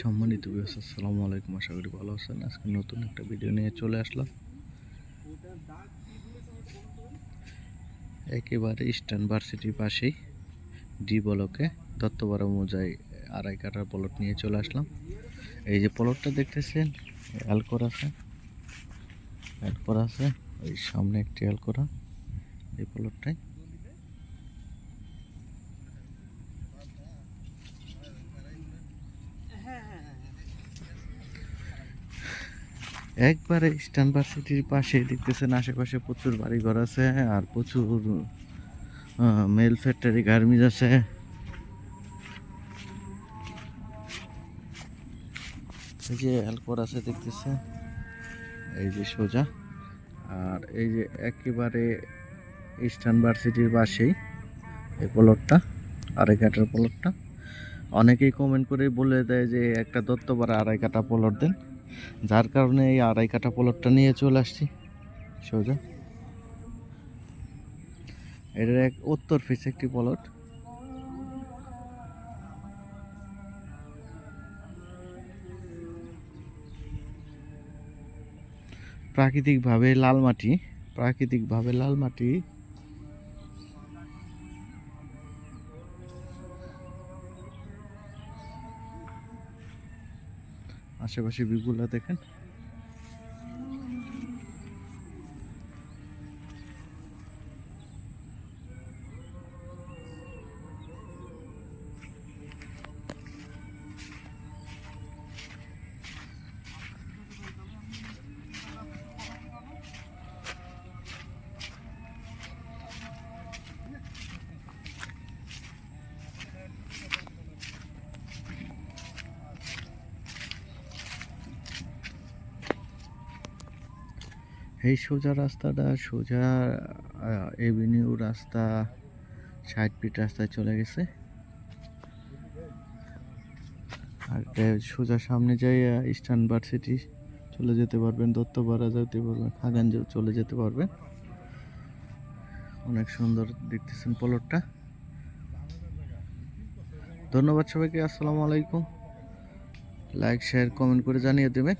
সম্মানিত বিবাস আসসালামু আলাইকুম। আশা করি ভালো আছেন। আজকে নতুন একটা ভিডিও নিয়ে চলে আসলাম? একেবারে ইস্টার্ন ভার্সিটির পাশেই ডি ব্লকে দত্তপাড়া মোজাই আড়াই কাটার প্লট নিয়ে চলে আসলাম। এই যে প্লটটা দেখতেছেন অ্যালকোর আছে। অ্যালকোর আছে ওই সামনে একটি অ্যালকোরা এই প্লটটাই একবারে ইস্টার্ন ভার্সিটির পাশে দেখতেছেন আশেপাশে প্রচুর বাড়িঘর আছে আর প্রচুর মেল ফ্যাক্টরি গার্মেন্টস আছে। এই যে অ্যালকোর আছে দেখতেছেন, এই যে সোজা। আর এই যে একেবারে ইস্টার্ন ভার্সিটির পাশেই এই প্লটটা আড়াই কাটার প্লটটা অনেকেই কমেন্ট করে বলে দেয় যে একটা দত্তপাড়া আড়াই কাটা প্লট দেন। যার কারণে এই আড়াই কাটা প্লটটা নিয়ে চলে আসছি। সোজা। এটার এক উত্তর ফেস একটি প্লট প্রাকৃতিকভাবে লাল মাটি, প্রাকৃতিকভাবে লাল মাটি আশেপাশে ভিউগুলো দেখেন। এই সোজা রাস্তাটা, সোজা এভিনিউ রাস্তা ষাট ফিট রাস্তায় চলে গেছে। আর সোজা সামনে যাই ইস্টার্ন ভার্সিটি চলে যেতে পারবেন, দত্তপাড়া যেতে পারবেন খাগান চলে যেতে পারবেন। অনেক সুন্দর দেখতেছেন পলটটা ধন্যবাদ সবাইকে, আসসালামু আলাইকুম। লাইক শেয়ার কমেন্ট করে জানিয়ে দেবেন।